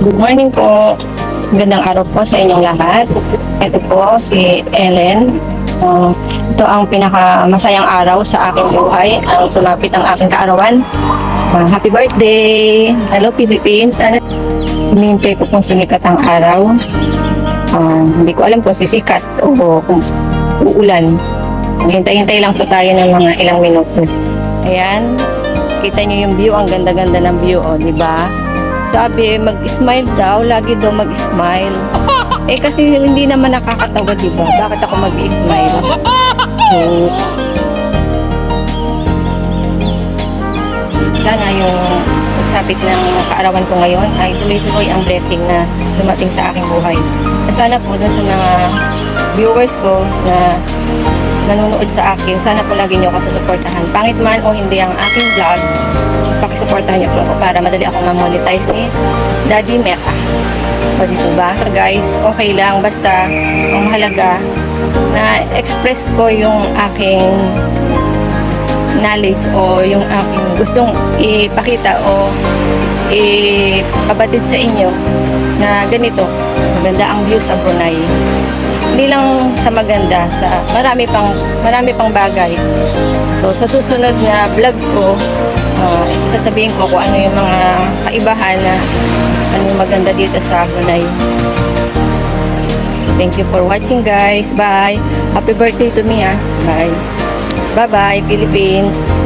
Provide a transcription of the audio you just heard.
Good morning po. Magandang araw po sa inyong lahat. Ito po si Ellen. Uh, ito ang pinaka masayang araw sa aking buhay. Ang sumapit ang aking kaarawan. Uh, happy birthday! Hello Philippines! Ano? Hinihintay ko kung sumikat ang araw. Uh, hindi ko alam kung sisikat o kung uulan. Hintay-hintay lang po tayo ng mga ilang minuto. Ayan. Kita niyo yung view. Ang ganda-ganda ng view, oh, di ba? Sabi, mag-smile daw. Lagi daw mag-smile. Eh kasi hindi naman nakakatawa, di ba? Bakit ako mag-smile? So, sana yung pagsapit ng kaarawan ko ngayon ay tuloy-tuloy ang blessing na dumating sa aking buhay. At sana po dun sa mga viewers ko na nanonood sa akin, sana po lagi niyo ako susuportahan. Pangit man o hindi ang aking vlog, pakisuportahan niyo po ako para madali akong ma-monetize ni Daddy Meta. O dito ba? So guys, okay lang. Basta, ang mahalaga na express ko yung aking knowledge o yung aking gustong ipakita o ipabatid sa inyo na ganito, maganda ang view sa Brunei. Hindi lang sa maganda, sa marami pang marami pang bagay. So sa susunod na vlog ko, uh, isasabihin ko kung ano yung mga kaibahan na ano maganda dito sa Brunei. Thank you for watching guys. Bye. Happy birthday to me ah. Bye. Bye-bye Philippines.